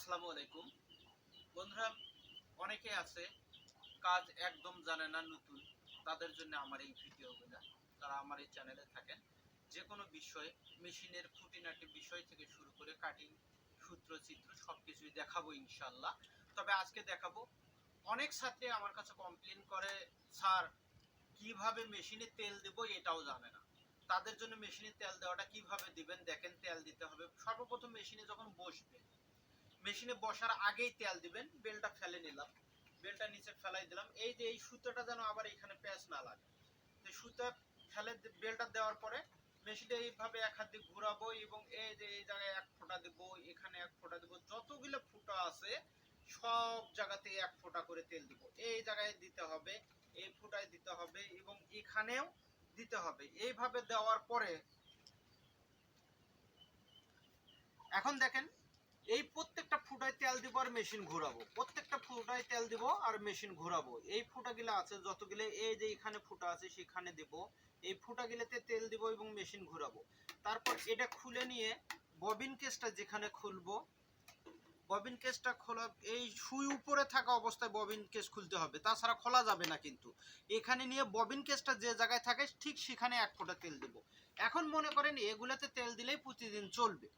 আসসালামু আলাইকুম। বন্ধুরা, অনেকে আছে, কাজ একদম জানে না নতুন। তাদের জন্য আমার এই ভিডিওগুলো, তারা আমার এই চ্যানেলে থাকেন। যে কোনো বিষয়, মেশিনের খুঁটিনাটি বিষয় থেকে শুরু করে কাটিং সূত্র, চিত্র সব কিছুই দেখাবো ইনশাল্লাহ তবে আজকে দেখাবো, অনেক ছাত্রী আমার কাছে কমপ্লেন করে, স্যার, কীভাবে মেশিনে তেল দেব এটাও জানে না। তাদের জন্য মেশিনে তেল দেওয়াটা কীভাবে দিবেন? দেখেন, তেল দিতে হবে। সর্বপ্রথম মেশিনে যখন বসবে মেশিনে বসার আগেই তেল দিবেন, বেলটা ফেলে নিলাম। বেলটা নিচে ফেলাই দিলাম। এই যে এই সুতোটা যেন আবার এখানে প্যাঁচ না লাগে। তো সুতো ফেলে বেলটা দেওয়ার পরে মেশিনটা এইভাবে এক হাত দিয়ে ঘোরাবো এবং এই যে এই জায়গায় এক ফোঁটা দেবো, এখানে এক ফোঁটা দেবো, যতগুলো ফুটা আছে সব জায়গাতে এক ফোঁটা করে তেল দিব। এই জায়গায় দিতে হবে, এই ফুটায় দিতে হবে এবং এখানেও দিতে হবে। এইভাবে দেওয়ার পরে এখন দেখেন এই প্রত্যেকটা ফুটায় তেল দিব আর মেশিন ঘোরাবো। প্রত্যেকটা ফুটায় তেল দিব আর মেশিন ঘোরাবো। এই ফুটাগুলো আছে, যতগুলো এই যে এখানে ফুটা আছে, সেখানে দেব। এই ফুটাগুলোতে তেল দিব এবং মেশিন ঘোরাবো। তারপর এটা খুলে নিয়ে ববিন কেসটা যেখানে খুলবো ববিন কেসটা খোলা, এই সুই উপরে থাকা অবস্থায় ববিন কেস খুলতে হবে। তাছাড়া খোলা যাবে না কিন্তু। এখানে নিয়ে ববিন কেসটা যে জায়গায় থাকে, ঠিক সেখানে এক ফোঁটা তেল দেব। এখন মনে করেন এগুলাতে তেল দিলেই প্রতিদিন চলবে।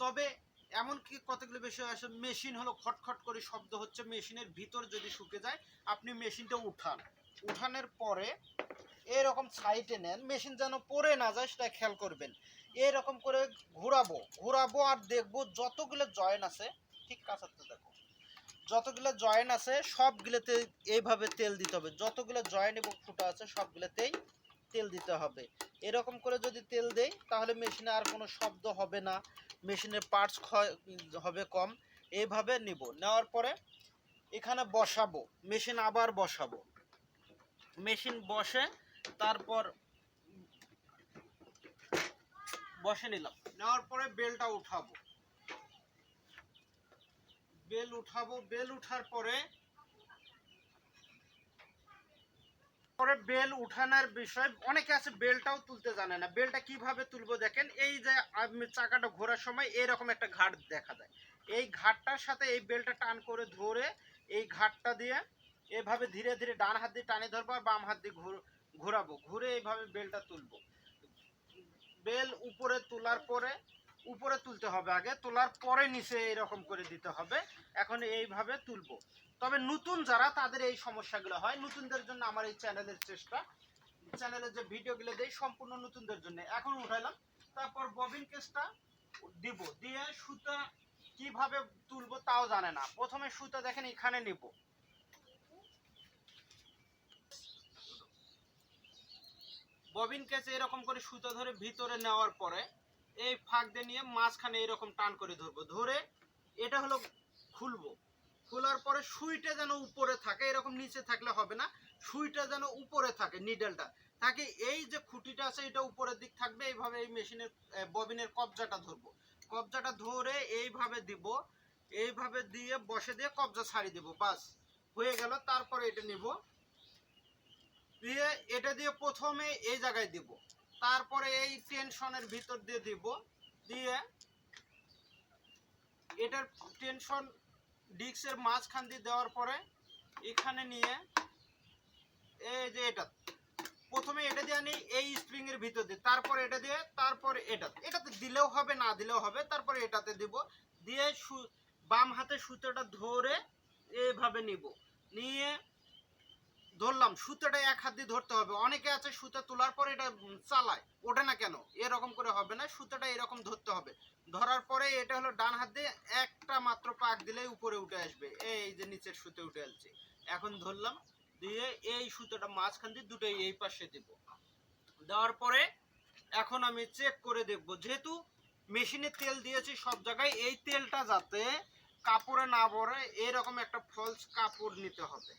তবে এমন কি কতগুলো বিষয় আছে মেশিন হলো খটখট করে শব্দ হচ্ছে মেশিনের ভিতর যদি শুকে যায়, আপনি মেশিনটা উঠান। উঠানোর পরে এরকম সাইডে নেন মেশিন যেন পড়ে না যায়, সেটা খেয়াল করবেন। এরকম করে ঘোরাবো ঘোরাবো আর দেখব যতগুলো জয়েন আছে, ঠিক কাছাতে দেখো। যতগুলো জয়েন আছে, সবগুলোতে এইভাবে তেল দিতে হবে। যতগুলো জয়েন এবং ফুটা আছে, সবগুলোতেই তেল দিতে হবে। এরকম করে যদি তেল দেই, তাহলে মেশিনে আর কোনো শব্দ হবে না। মেশিনের পার্টস ক্ষয়, হবে কম। এইভাবে নিব। নেওয়ার পরে এখানে বসাবো। মেশিন আবার বসাবো। মেশিন বসে, তারপর বসে নিলাম। নেওয়ার পরে বেলটা উঠাবো। বেল উঠাবো। বেল উঠার পরে পরে বেল উঠানোর বিষয়, অনেকে আছে বেলটাও তুলতে জানে না। বেলটা কীভাবে তুলবো দেখেন? এই যে চাকাটা ঘোরার সময় এরকম একটা ঘাট দেখা যায়। এই ঘাটটার সাথে এই বেলটা টান করে ধরে এই ঘাটটা দিয়ে এভাবে ধীরে ধীরে ডান হাত দিয়ে টানে ধরবো আর বাম হাত দিয়ে ঘোরাবো। ঘুরে এইভাবে বেলটা তুলবো। বেল উপরে তোলার পরে, উপরে তুলতে হবে আগে। তোলার পরে নিচে এরকম করে দিতে হবে। এখন এইভাবে তুলবো। তবে নতুন যারা, তাদের এই সমস্যাগুলো হয়। নতুনদের জন্য আমার এই চ্যানেলের চেষ্টা। চ্যানেলের যে ভিডিওগুলো দেই, সম্পূর্ণ নতুনদের জন্য। এখন উঠাইলাম। তারপর ববিন কেসটা দিব। দিয়ে সুতা কীভাবে তুলবো তাও জানে না। প্রথমে সুতা দেখেন, এখানে নিব। ববিন কেসে এরকম করে সুতা ধরে ভিতরে নেওয়ার পরে, এই ফাঁক দিয়ে নিয়ে মাঝখানে এরকম টান করে ধরবো। ধরে এটা হলো খুলবো। খোলার পরে সুইটা যেন উপরে থাকে, এরকম নিচে থাকলে হবে না, সুইটা যেন উপরে থাকে নিডেলটা তাকে এই যে খুঁটিটা আছে, এটা উপরের দিক থাকবে, এইভাবে এই মেশিনের ববিনের কবজাটা ধরবো। কবজাটা ধরে এইভাবে দিব, এইভাবে দিয়ে বসে দিয়ে কবজা ছাড়ি দেবো, বাস। হয়ে গেল, তারপরে এটা নিব। দিয়ে এটা দিয়ে প্রথমে এই জায়গায় দিব। তারপরে এই টেনশনের ভিতর দিয়ে দিব। দিয়ে এটার টেনশন ডিস্কের মাঝখান দিয়ে দেওয়ার পরে এখানে নিয়ে এই যে এটা, প্রথমে এটা দিয়ে আনি এই স্প্রিং এর ভিতর দিয়ে, তারপর এটা দিয়ে, তারপর এটা এটাতে দিলেও হবে, না দিলেও হবে, তারপর এটাতে দিব, দিয়ে বাম হাতে সুতোটা ধরে এভাবে নিব, নিয়ে ধরলাম, সুতোটা এক হাত দিয়ে ধরতে হবে। অনেকে আছে সুতো তোলার পরে এটা চালায়। ওঠে না কেন? এরকম করে হবে না, সুতোটা এরকম ধরতে হবে। ধরার পরে এটা হলো ডান হাত দিয়ে একটা মাত্র পাক দিলেই উপরে উঠে আসবে। এই যে নিচের সুতো উঠে আসছে। এখন ধরলাম, দিয়ে এই সুতোটা মাঝখান দিয়ে দুটোই এই পাশে দেব। দেওয়ার পরে এখন আমি চেক করে দেখব। যেহেতু মেশিনে তেল দিয়েছি সব জায়গায়, এই তেলটা যাতে কাপড়ে না পড়ে এরকম একটা ফলস কাপড় নিতে হবে।